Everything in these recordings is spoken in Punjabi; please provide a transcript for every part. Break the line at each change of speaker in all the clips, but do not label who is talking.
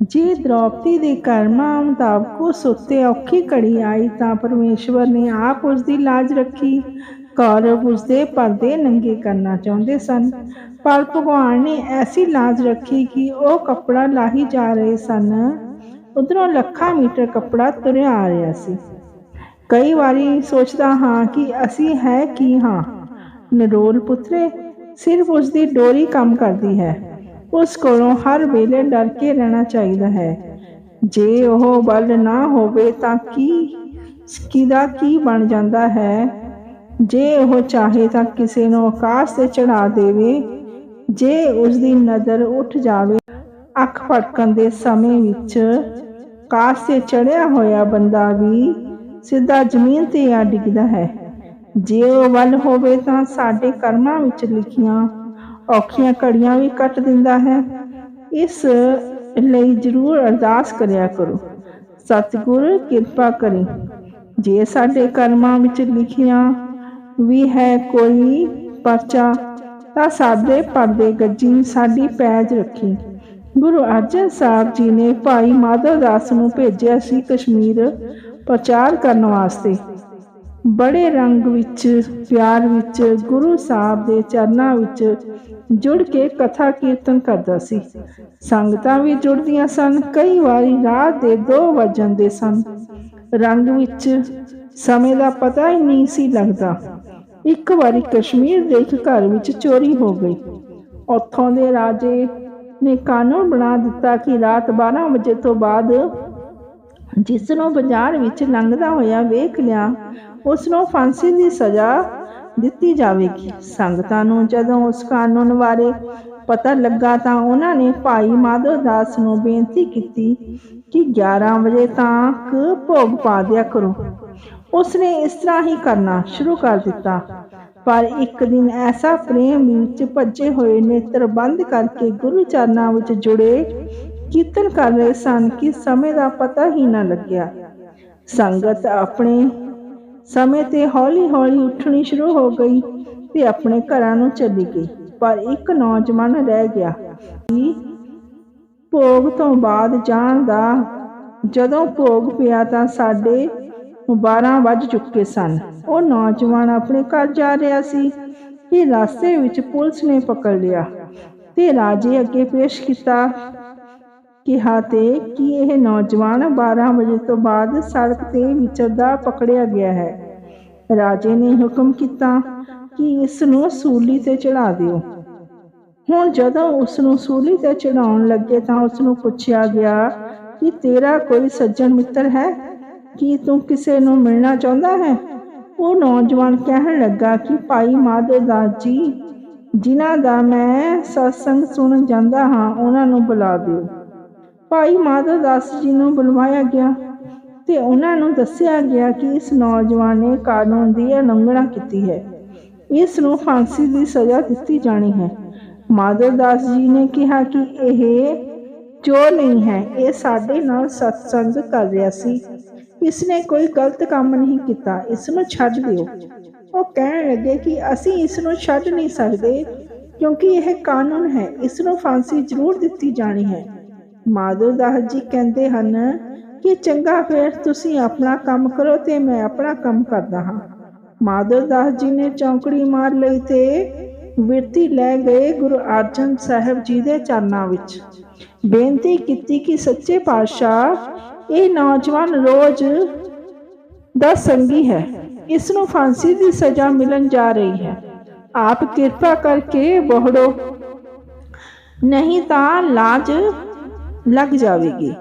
ਜੇ ਦ੍ਰੋਪਦੀ ਦੇ ਕਰਮਾਂ ਮੁਤਾਬਕ ਉਸ ਉੱਤੇ ਔਖੀ ਘੜੀ ਆਈ ਤਾਂ ਪਰਮੇਸ਼ਵਰ ਨੇ ਆਪ ਉਸ ਦੀ ਲਾਜ ਰੱਖੀ। ਕੌਰਵ ਉਸ ਦੇ ਪਰਦੇ ਨੰਗੇ ਕਰਨਾ ਚਾਹੁੰਦੇ ਸਨ, ਪਰ ਭਗਵਾਨ ਨੇ ਐਸੀ ਲਾਜ ਰੱਖੀ ਕਿ ਉਹ ਕੱਪੜਾ ਲਾਹੀ ਜਾ ਰਹੇ ਸਨ। ਉਧਰੋਂ ਲੱਖਾਂ ਮੀਟਰ ਕੱਪੜਾ ਤੁਰਿਆ ਆ ਰਿਹਾ ਸੀ। ਕਈ ਵਾਰੀ ਸੋਚਦਾ ਹਾਂ ਕਿ ਅਸੀਂ ਹੈ ਕੀ ਹਾਂ। ਨਰੋਲ ਪੁੱਤਰੇ, ਸਿਰਫ ਉਸ ਦੀ ਡੋਰੀ ਕੰਮ ਕਰਦੀ ਹੈ। ਉਸ ਕੋਲੋਂ ਹਰ ਵੇਲੇ ਡਰ ਕੇ ਰਹਿਣਾ ਚਾਹੀਦਾ ਹੈ। ਜੇ ਉਹ ਬਲ ਨਾ ਹੋਵੇ ਤਾਂ ਕੀ ਕਿਦਾ ਕੀ ਬਣ ਜਾਂਦਾ ਹੈ? ਜੇ ਉਹ ਚਾਹੇ ਤਾਂ ਕਿਸੇ ਨੂੰ ਆਕਾਸ਼ ਤੇ ਚੜਾ ਦੇਵੇ। ਜੇ ਉਸ ਦੀ ਨਜ਼ਰ ਉੱਠ ਜਾਵੇ, ਅੱਖ ਫੜਕਣ ਦੇ ਸਮੇਂ ਵਿੱਚ ਆਕਾਸ਼ ਤੇ ਚੜਿਆ ਹੋਇਆ ਬੰਦਾ ਵੀ ਸਿੱਧਾ ਜ਼ਮੀਨ ਤੇ ਆ ਡਿੱਗਦਾ ਹੈ। ਜੇ ਉਹ ਵੱਲ ਹੋਵੇ ਤਾਂ ਸਾਡੇ ਕਰਮਾਂ ਵਿੱਚ ਲਿਖੀਆਂ ਔਖੀਆਂ ਘੜੀਆਂ ਵੀ ਕੱਟ ਦਿੰਦਾ ਹੈ। ਇਸ ਲਈ ਜ਼ਰੂਰ ਅਰਦਾਸ ਕਰਿਆ ਕਰੋ। ਸਤਿਗੁਰ, ਕਿਰਪਾ ਕਰੀ। ਜੇ ਸਾਡੇ ਕਰਮਾਂ ਵਿੱਚ ਲਿਖਿਆ ਵੀ ਹੈ ਕੋਈ ਪਰਚਾ, ਤਾਂ ਸਾਡੇ ਪਰਦੇ ਗੱਜੀ ਸਾਡੀ ਪੈਜ ਰੱਖੀ। ਗੁਰੂ ਅਰਜਨ ਸਾਹਿਬ ਜੀ ਨੇ ਭਾਈ ਮਾਧਵ ਦਾਸ ਨੂੰ ਭੇਜਿਆ ਸੀ ਕਸ਼ਮੀਰ ਪ੍ਰਚਾਰ ਕਰਨ ਵਾਸਤੇ। ਬੜੇ ਰੰਗ ਵਿੱਚ, ਪਿਆਰ ਵਿੱਚ, ਗੁਰੂ ਸਾਹਿਬ ਦੇ ਚਰਨਾਂ ਵਿੱਚ ਜੁੜ ਕੇ ਕਥਾ ਕੀਰਤਨ ਕਰਦਾ ਸੀ। ਸੰਗਤਾਂ ਵੀ ਜੁੜਦੀਆਂ ਸਨ, ਕਈ ਵਾਰੀ ਰਾਤ ਦੇ 2 ਵਜਣ ਦੇ ਸਨ। ਰੰਗ ਵਿੱਚ ਸਮੇਂ ਦਾ ਪਤਾ ਹੀ ਨਹੀਂ ਸੀ ਲੱਗਦਾ। ਇੱਕ ਵਾਰੀ ਕਸ਼ਮੀਰ ਦੇ ਇੱਕ ਘਰ ਵਿੱਚ ਚੋਰੀ ਹੋ ਗਈ। ਉੱਥੋਂ ਦੇ ਰਾਜੇ ਨੇ ਕਾਨੂੰਨ ਬਣਾ ਦਿੱਤਾ ਕਿ ਰਾਤ 12 ਵਜੇ ਤੋਂ ਬਾਅਦ ਜਿਸ ਨੂੰ ਬਾਜ਼ਾਰ ਵਿੱਚ ਲੰਘਦਾ ਹੋਇਆ ਵੇਖ ਲਿਆ ਉਸ ਨੂੰ ਫਾਂਸੀ ਦੀ ਸਜ਼ਾ ਦਿੱਤੀ ਜਾਵੇਗੀ। ਸੰਗਤਾਂ ਨੂੰ ਜਦੋਂ ਉਸ ਕਾਨੂੰਨ ਬਾਰੇ ਪਤਾ ਲੱਗਾ ਤਾਂ ਉਹਨਾਂ ਨੇ ਭਾਈ ਮਾਧਵ ਦਾਸ ਨੂੰ ਬੇਨਤੀ ਕੀਤੀ ਕਿ 11 ਵਜੇ ਤੱਕ ਭੋਗ ਪਾ ਦਿਆ ਕਰੋ। ਉਸ ਇਸ ਤਰ੍ਹਾਂ ਹੀ ਕਰਨਾ ਸ਼ੁਰੂ ਕਰ ਦਿੱਤਾ। ਪਰ ਇੱਕ ਦਿਨ ਐਸਾ ਪ੍ਰੇਮ ਵਿੱਚ ਭੱਜੇ ਹੋਏ ਨੇਤਰ ਬੰਦ ਕਰਕੇ ਗੁਰੂ ਚਰਨਾਂ ਵਿੱਚ ਜੁੜੇ, ਕੀਰਤਨ ਕਰ ਰਹੇ ਸਨ ਕਿ ਸਮੇਂ ਦਾ ਪਤਾ ਹੀ ਨਾ ਲੱਗਿਆ। ਸੰਗਤ ਆਪਣੇ ਸਮੇਂ ਤੇ ਹੌਲੀ-ਹੌਲੀ ਉੱਠਣੀ ਸ਼ੁਰੂ ਹੋ ਗਈ ਤੇ ਆਪਣੇ ਘਰਾਂ ਨੂੰ ਚਲੀ ਗਈ। ਪਰ ਇੱਕ ਨੌਜਵਾਨ ਰਹਿ ਗਿਆ। ਕਿ ਭੋਗ ਤੋਂ ਬਾਅਦ ਜਾਣ ਦਾ, ਜਦੋਂ ਭੋਗ ਪਿਆ ਤਾਂ ਸਾਡੇ 12 ਵੱਜ ਚੁੱਕੇ ਸਨ। ਉਹ ਨੌਜਵਾਨ ਆਪਣੇ ਘਰ ਜਾ ਰਿਹਾ ਸੀ। ਕਿ ਰਸਤੇ ਵਿੱਚ ਪੁਲਿਸ ਨੇ ਪਕੜ ਲਿਆ ਤੇ ਰਾਜੇ ਅੱਗੇ ਪੇਸ਼ ਕੀਤਾ। ਕਿਹਾ ਤੇ ਕਿ ਇਹ ਨੌਜਵਾਨ 12 ਵਜੇ ਤੋਂ ਬਾਅਦ ਸੜਕ ਤੇ ਵਿਚਰਦਾ ਪਕੜਿਆ ਗਿਆ ਹੈ। ਰਾਜੇ ਨੇ ਹੁਕਮ ਕੀਤਾ ਕਿ ਇਸ ਨੂੰ ਸੂਲੀ ਤੇ ਚੜਾ ਦਿਓ। ਹੁਣ ਜਦੋਂ ਉਸ ਨੂੰ ਸੂਲੀ ਤੇ ਚੜਾਉਣ ਲੱਗੇ ਤਾਂ ਉਸ ਨੂੰ ਪੁੱਛਿਆ ਗਿਆ ਕਿ ਤੇਰਾ ਕੋਈ ਸੱਜਣ ਮਿੱਤਰ ਹੈ? ਕੀ ਤੂੰ ਕਿਸੇ ਨੂੰ ਮਿਲਣਾ ਚਾਹੁੰਦਾ ਹੈ? ਉਹ ਨੌਜਵਾਨ ਕਹਿਣ ਲੱਗਾ ਕਿ ਭਾਈ ਮਾਧੋ ਦਾਸ ਜੀ, ਜਿਨ੍ਹਾਂ ਦਾ ਮੈਂ ਸਤਸੰਗ ਸੁਣਨ ਜਾਂਦਾ ਹਾਂ, ਉਹਨਾਂ ਨੂੰ ਬੁਲਾ ਦਿਓ। ਭਾਈ ਮਾਧਵ ਦਾਸ ਜੀ ਨੂੰ ਬੁਲਵਾਇਆ ਗਿਆ ਤੇ ਉਹਨਾਂ ਨੂੰ ਦੱਸਿਆ ਗਿਆ ਕਿ ਇਸ ਨੌਜਵਾਨ ਨੇ ਕਾਨੂੰਨ ਦੀ ਉਲੰਘਣਾ ਕੀਤੀ ਹੈ। ਇਸ ਨੂੰ ਫਾਂਸੀ ਦੀ ਸਜ਼ਾ ਦਿੱਤੀ ਜਾਣੀ ਹੈ। ਮਾਧੋ ਦਾਸ ਜੀ ਨੇ ਕਿਹਾ ਕਿ ਇਹ ਚੋਰ ਨਹੀਂ ਹੈ, ਇਹ ਸਾਡੇ ਨਾਲ ਸਤਸੰਗ ਕਰ ਰਿਹਾ ਸੀ। ਇਸ ਨੇ ਕੋਈ ਗਲਤ ਕੰਮ ਨਹੀਂ ਕੀਤਾ, ਇਸ ਨੂੰ ਛੱਡ ਦਿਓ। ਉਹ ਕਹਿਣ ਲੱਗੇ ਕਿ ਅਸੀਂ ਇਸ ਨੂੰ ਛੱਡ ਨਹੀਂ ਸਕਦੇ ਕਿਉਂਕਿ ਇਹ ਕਾਨੂੰਨ ਹੈ, ਇਸ ਨੂੰ ਫਾਂਸੀ ਜ਼ਰੂਰ ਦਿੱਤੀ ਜਾਣੀ ਹੈ। ਮਾਧੋ ਦਾਸ ਜੀ ਕਹਿੰਦੇ ਹਨ ਕਿ ਚੰਗਾ ਫਿਰ ਤੁਸੀਂ ਆਪਣਾ ਕੰਮ ਕਰੋ ਤੇ ਮੈਂ ਆਪਣਾ ਕੰਮ ਕਰਦਾ ਹਾਂ। ਮਾਧੋ ਦਾਸ ਜੀ ਨੇ ਚੌਂਕੜੀ ਮਾਰ ਲਈ ਤੇ ਵਿਰਤੀ ਲੈ ਗਏ ਗੁਰੂ ਅਰਜਨ ਸਾਹਿਬ ਜੀ ਦੇ ਚਰਨਾਂ ਵਿੱਚ। ਬੇਨਤੀ ਕੀਤੀ ਕਿ ਸੱਚੇ ਪਾਤਸ਼ਾਹ, ਇਹ ਨੌਜਵਾਨ ਰੋਜ਼ ਦਾ ਸੰਗੀ ਹੈ। ਇਸ ਨੂੰ ਫਾਂਸੀ ਦੀ ਸਜ਼ਾ ਮਿਲਣ ਜਾ ਰਹੀ ਹੈ। ਆਪ ਕਿਰਪਾ ਕਰਕੇ ਬੋਹੜੋ। ਨਹੀਂ ਤਾਂ ਲਾਜ ਲੱਗ ਜਾਵੇਗੀ।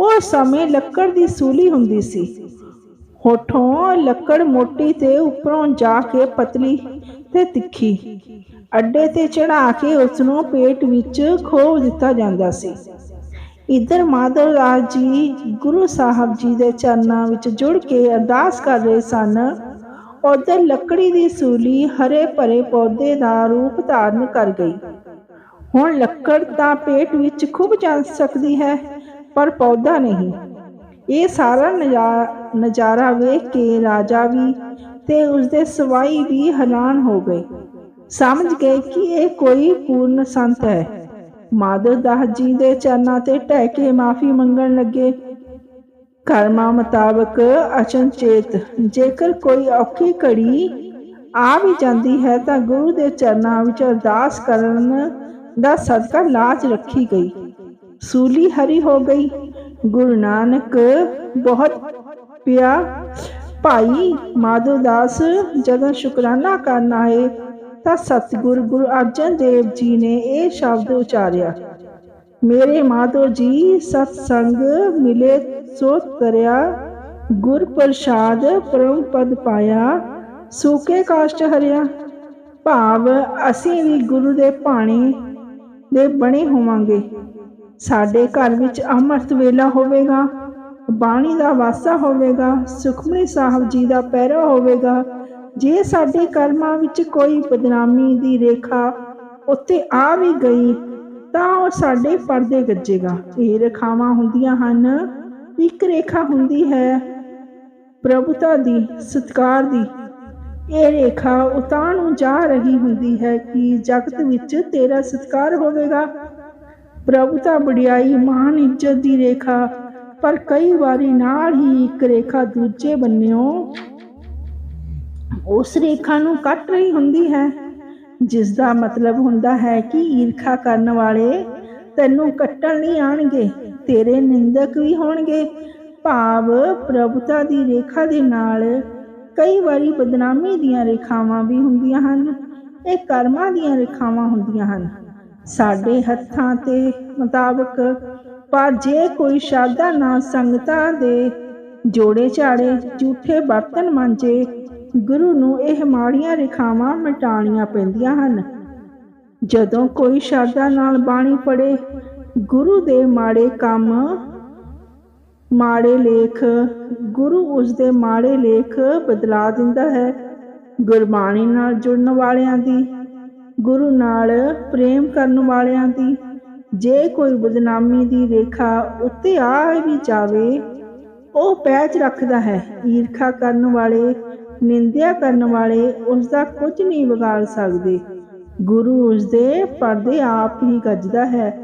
ਉਹ ਸਮੇਂ ਲੱਕੜ ਦੀ ਸੂਲੀ ਹੁੰਦੀ ਸੀ। ਹੋਠੋਂ ਲੱਕੜ ਮੋਟੀ ਤੇ ਉੱਪਰੋਂ ਜਾ ਕੇ ਪਤਲੀ ਤੇ ਤਿੱਖੀ। ਅੱਡੇ ਤੇ ਚੜਾ ਕੇ ਉਸ ਨੂੰ ਪੇਟ ਵਿੱਚ ਖੋਵ ਦਿੱਤਾ ਜਾਂਦਾ ਸੀ। ਇਧਰ ਮਾਧਵ ਰਾਜ ਜੀ ਗੁਰੂ ਸਾਹਿਬ ਜੀ ਦੇ ਚਰਨਾਂ ਵਿੱਚ ਜੁੜ ਕੇ ਅਰਦਾਸ ਕਰ ਰਹੇ ਸਨ। ਉਧਰ ਲੱਕੜੀ ਦੀ ਸੂਲੀ ਹਰੇ ਭਰੇ ਪੌਦੇ ਦਾ ਰੂਪ ਧਾਰਨ ਕਰ ਗਈ। ਹੁਣ ਲੱਕੜ ਤਾਂ ਪੇਟ ਵਿੱਚ ਖੁੱਭ ਜਾ ਸਕਦੀ ਹੈ, ਪਰ ਪੌਦਾ ਨਹੀਂ। ਇਹ ਸਾਰਾ ਨਜ਼ਾ- ਨਜ਼ਾਰਾ ਵੇਖ ਕੇ ਰਾਜਾ ਵੀ ਤੇ ਉਸਦੇ ਸਵਾਈ ਵੀ ਹੈਰਾਨ ਹੋ ਗਏ। ਸਮਝ ਗਏ ਕਿ ਇਹ ਕੋਈ ਪੂਰਨ ਸੰਤ ਹੈ। ਮਾਧੋ ਦਾਸ ਜੀ ਦੇ ਚਰਨਾਂ ਤੇ ਟਹਿ ਕੇ ਮਾਫੀ ਮੰਗਣ ਲੱਗੇ। ਕਰਮਾਂ ਮੁਤਾਬਕ ਅਚਨਚੇਤ ਜੇਕਰ ਕੋਈ ਔਖੀ ਘੜੀ ਆ ਵੀ ਜਾਂਦੀ ਹੈ ਤਾਂ ਗੁਰੂ ਦੇ ਚਰਨਾਂ ਵਿੱਚ ਅਰਦਾਸ ਕਰਨ ਦਾ ਸਦਕਾ ਲਾਜ ਰੱਖੀ ਗਈ। ਸੂਲੀ ਹਰੀ ਹੋ ਗਈ। ਗੁਰੂ ਨਾਨਕ ਬਹੁਤ ਪਿਆ। ਭਾਈ ਮਾਧੋ ਦਾਸ ਜਦੋਂ ਸ਼ੁਕਰਾਨਾ ਕਰਨ ਆਏ ਤਾਂ ਸਤਿਗੁਰ ਗੁਰੂ ਅਰਜਨ ਦੇਵ ਜੀ ਨੇ ਇਹ ਸ਼ਬਦ ਉਚਾਰਿਆ, ਮੇਰੇ ਮਾਧੋ ਜੀ ਸਤ ਸੰਗ ਮਿਲੇ ਸੋ ਤਰਿਆ ਗੁਰ ਪ੍ਰਸਾਦ ਪਰਮ ਪਦ ਪਾਇਆ, ਸੂਕੇ ਕਾਸ਼ਟ ਹਰਿਆ। ਭਾਵ ਅਸੀਂ ਵੀ ਗੁਰੂ ਦੇ ਪਾਣੀ ਦੇ ਬਣੇ ਹੋਵਾਂਗੇ। ਸਾਡੇ ਘਰ ਵਿੱਚ ਅੰਮ੍ਰਿਤ ਵੇਲਾ ਹੋਵੇਗਾ, ਬਾਣੀ ਦਾ ਵਾਸਾ ਹੋਵੇਗਾ, ਸੁਖਮਨੀ ਸਾਹਿਬ ਜੀ ਦਾ ਪਹਿਰਾ ਹੋਵੇਗਾ। ਜੇ ਸਾਡੇ ਕਰਮਾਂ ਵਿੱਚ ਕੋਈ ਬਦਨਾਮੀ ਦੀ ਰੇਖਾ ਉੱਤੇ ਆ ਵੀ ਗਈ, ਤਾਂ ਉਹ ਸਾਡੇ ਪਰਦੇ ਗੱਜੇਗਾ। ਇਹ ਰੇਖਾਵਾਂ ਹੁੰਦੀਆਂ ਹਨ, ਇੱਕ ਰੇਖਾ ਹੁੰਦੀ ਹੈ ਪ੍ਰਭੂਤਾ ਦੀ, ਸਤਕਾਰ ਦੀ। ਇਹ ਰੇਖਾ ਉਤਾਂ ਨੂੰ ਜਾ ਰਹੀ ਹੁੰਦੀ ਹੈ ਕਿ ਜਗਤ ਵਿੱਚ ਤੇਰਾ ਸਤਕਾਰ ਹੋਵੇਗਾ। ਪ੍ਰਭੂਤਾ ਵਡਿਆਈ ਮਾਨ ਇੱਜ਼ਤ ਦੀ ਰੇਖਾ, ਪਰ ਕਈ ਵਾਰੀ ਨਾਲ ਹੀ ਇੱਕ ਰੇਖਾ ਦੂਜੇ ਬੰਨਿਓ। ਉਸ ਰੇਖਾ ਨੂੰ ਕੱਟ ਰਹੀ ਹੁੰਦੀ ਹੈ ਜਿਸ ਦਾ ਮਤਲਬ ਹੁੰਦਾ ਹੈ ਕਿ ਈਰਖਾ ਕਰਨ ਵਾਲੇ ਤੈਨੂੰ ਕੱਟਣ ਲਈ ਆਣਗੇ ਤੇਰੇ ਨਿੰਦਕ ਵੀ ਹੋਣਗੇ। ਭਾਵ ਪ੍ਰਭੂਤਾ ਦੀ ਰੇਖਾ ਦੇ ਨਾਲ ਕਈ ਵਾਰੀ ਬਦਨਾਮੀ ਦੀਆਂ ਰੇਖਾਵਾਂ ਵੀ ਹੁੰਦੀਆਂ ਹਨ, ਇਹ ਕਰਮਾਂ ਦੀਆਂ ਰੇਖਾਵਾਂ ਹੁੰਦੀਆਂ ਹਨ। ਸਾਡੇ ਹੱਥਾਂ ਤੇ ਮੁਤਾਬਕ, ਪਰ ਜੇ ਕੋਈ ਸ਼ਰਧਾ ਨਾਲ ਸੰਗਤਾਂ ਦੇ ਜੋੜੇ ਝਾੜੇ ਝੂਠੇ ਬਰਤਨ ਮਾਂਜੇ, ਗੁਰੂ ਨੂੰ ਇਹ ਮਾੜੀਆਂ ਰੇਖਾਵਾਂ ਮਿਟਾਉਣੀਆਂ ਪੈਂਦੀਆਂ ਹਨ। ਜਦੋਂ ਕੋਈ ਸ਼ਰਧਾ ਨਾਲ ਬਾਣੀ ਪੜੇ ਗੁਰੂ ਦੇ ਮਾੜੇ ਕੰਮ ਮਾੜੇ ਲੇਖ, ਗੁਰੂ ਉਸ ਦੇ ਮਾੜੇ ਲੇਖ ਬਦਲਾ ਦਿੰਦਾ ਹੈ। ਗੁਰਬਾਣੀ ਨਾਲ ਜੁੜਨ ਵਾਲਿਆਂ ਦੀ, ਗੁਰੂ ਨਾਲ ਪ੍ਰੇਮ ਕਰਨ ਵਾਲਿਆਂ ਦੀ, ਜੇ ਕੋਈ ਬਦਨਾਮੀ ਦੀ ਰੇਖਾ ਉੱਤੇ ਆ ਵੀ ਜਾਵੇ, ਉਹ ਪੈਚ ਰੱਖਦਾ ਹੈ। ਈਰਖਾ ਕਰਨ ਵਾਲੇ, ਨਿੰਦਿਆ ਕਰਨ ਵਾਲੇ ਉਸ ਦਾ ਕੁਝ ਨਹੀਂ ਵਿਗਾੜ ਸਕਦੇ। ਗੁਰੂ ਉਸ ਦੇ ਪਰਦੇ ਆਪ ਹੀ ਗੱਜਦਾ ਹੈ।